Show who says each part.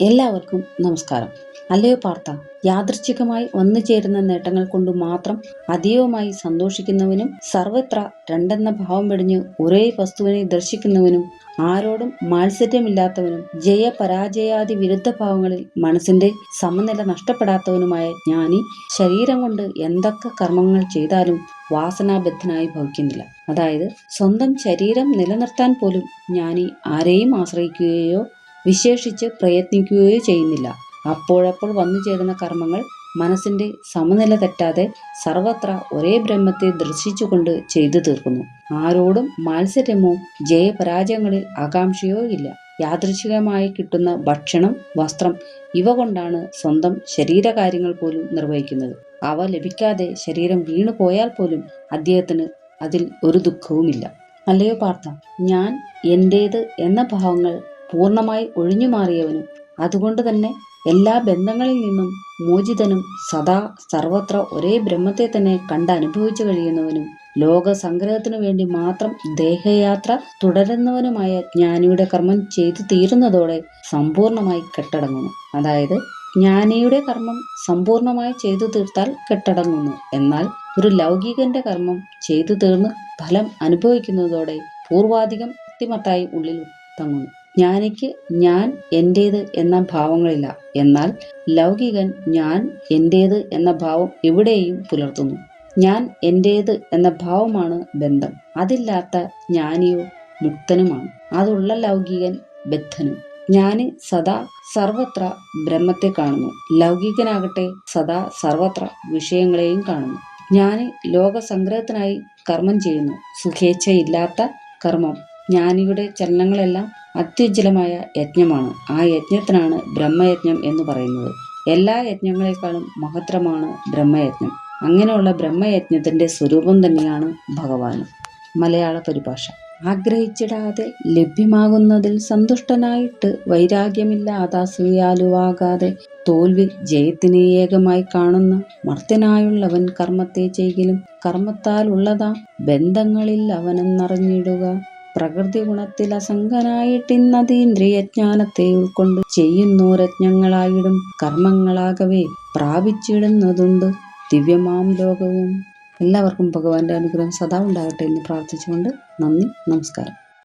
Speaker 1: എല്ലാവർക്കും നമസ്കാരം. അല്ലയോ പാർത്ത യാദൃച്ഛികമായി വന്നു ചേരുന്ന നേട്ടങ്ങൾ കൊണ്ട് മാത്രം അതീവമായി സന്തോഷിക്കുന്നവനും സർവത്ര രണ്ടെന്ന ഭാവം വെടിഞ്ഞ് ഒരേ വസ്തുവിനെ ദർശിക്കുന്നവനും ആരോടും മാത്സര്യമില്ലാത്തവനും ജയപരാജയാദി വിരുദ്ധ ഭാവങ്ങളിൽ മനസ്സിന്റെ സമനില നഷ്ടപ്പെടാത്തവനുമായ ജ്ഞാനി ശരീരം കൊണ്ട് എന്തൊക്കെ കർമ്മങ്ങൾ ചെയ്താലും വാസനാബദ്ധനായി ഭവിക്കുന്നില്ല. അതായത് സ്വന്തം ശരീരം നിലനിർത്താൻ പോലും ജ്ഞാനി ആരെയും ആശ്രയിക്കുകയോ വിശേഷിച്ച് പ്രയത്നിക്കുകയോ ചെയ്യുന്നില്ല. അപ്പോഴപ്പോൾ വന്നു ചേരുന്ന കർമ്മങ്ങൾ മനസ്സിന്റെ സമനില തെറ്റാതെ സർവത്ര ഒരേ ബ്രഹ്മത്തെ ദർശിച്ചുകൊണ്ട് ചെയ്തു തീർക്കുന്നു. ആരോടും മാത്സര്യമോ ജയപരാജയങ്ങളിൽ ആകാംക്ഷയോ ഇല്ല. യാദൃശികമായി കിട്ടുന്ന ഭക്ഷണം വസ്ത്രം ഇവ കൊണ്ടാണ് സ്വന്തം ശരീരകാര്യങ്ങൾ പോലും നിർവഹിക്കുന്നത്. അവ ലഭിക്കാതെ ശരീരം വീണു പോയാൽ പോലും അദ്ദേഹത്തിന് അതിൽ ഒരു ദുഃഖവുമില്ല. അല്ലയോ പാർത്ഥ ഞാൻ എന്റേത് എന്ന ഭാവങ്ങൾ പൂർണമായി ഒഴിഞ്ഞു മാറിയവനും അതുകൊണ്ട് തന്നെ എല്ലാ ബന്ധങ്ങളിൽ നിന്നും മോചിതനും സദാ സർവത്ര ഒരേ ബ്രഹ്മത്തെ തന്നെ കണ്ട് അനുഭവിച്ചു കഴിയുന്നവനും ലോക സംഗ്രഹത്തിനു വേണ്ടി മാത്രം ദേഹയാത്ര തുടരുന്നവനുമായ ജ്ഞാനിയുടെ കർമ്മം ചെയ്തു തീരുന്നതോടെ സമ്പൂർണമായി കെട്ടടങ്ങുന്നു. അതായത് ജ്ഞാനിയുടെ കർമ്മം സമ്പൂർണമായി ചെയ്തു തീർത്താൽ കെട്ടടങ്ങുന്നു. എന്നാൽ ഒരു ലൗകികന്റെ കർമ്മം ചെയ്തു തീർന്ന് ഫലം അനുഭവിക്കുന്നതോടെ പൂർവാധികം ശക്തിമത്തായി ഉള്ളിൽ തങ്ങുന്നു. ജ്ഞാനിക്ക് ഞാൻ എന്റേത് എന്ന ഭാവങ്ങളില്ല. എന്നാൽ ലൗകികൻ ഞാൻ എന്റേത് എന്ന ഭാവം എവിടെയും പുലർത്തുന്നു. ഞാൻ എന്റേത് എന്ന ഭാവമാണ് ബന്ധം. അതില്ലാത്ത ജ്ഞാനിയോ മുക്തനുമാണ്. അതുള്ള ലൗകികൻ ബദ്ധനും. ജ്ഞാനി സദാ സർവത്ര ബ്രഹ്മത്തെ കാണുന്നു. ലൗകികനാകട്ടെ സദാ സർവത്ര വിഷയങ്ങളെയും കാണുന്നു. ജ്ഞാനി ലോകസംഗ്രഹത്തിനായി കർമ്മം ചെയ്യുന്നു. സുഖേച്ഛയില്ലാത്ത കർമ്മം. ജ്ഞാനിയുടെ ചലനങ്ങളെല്ലാം അത്യുജ്വലമായ യജ്ഞമാണ്. ആ യജ്ഞത്തിനാണ് ബ്രഹ്മയജ്ഞം എന്ന് പറയുന്നത്. എല്ലാ യജ്ഞങ്ങളെക്കാളും മഹത്തരമാണ് ബ്രഹ്മയജ്ഞം. അങ്ങനെയുള്ള ബ്രഹ്മയജ്ഞത്തിന്റെ സ്വരൂപം തന്നെയാണ് ഭഗവാൻ. മലയാള പരിഭാഷ. ആഗ്രഹിച്ചിടാതെ ലഭ്യമാകുന്നതിൽ സന്തുഷ്ടനായിട്ട് വൈരാഗ്യമില്ലാതാസൂയാലുവാകാതെ തോൽവി ജയത്തിന് ഏകമായി കാണുന്ന മർത്യനായുള്ളവൻ കർമ്മത്തെ ചെയ്യലും കർമ്മത്താൽ ഉള്ളതാ ബന്ധങ്ങളിൽ അവനെന്നറിഞ്ഞിടുക. പ്രകൃതി ഗുണത്തിൽ അസംഗനായിട്ടിന്നതീന്ദ്രിയജ്ഞാനത്തെ ഉൾക്കൊണ്ട് ചെയ്യുന്നു ചെയ്യുന്നോരജ്ഞങ്ങളായിടും കർമ്മങ്ങളാകവേ പ്രാപിച്ചിടുന്നതുണ്ട്. ദിവ്യമാം ലോകവും. എല്ലാവർക്കും ഭഗവാന്റെ അനുഗ്രഹം സദാ ഉണ്ടാകട്ടെ എന്ന് പ്രാർത്ഥിച്ചുകൊണ്ട് നന്ദി നമസ്കാരം.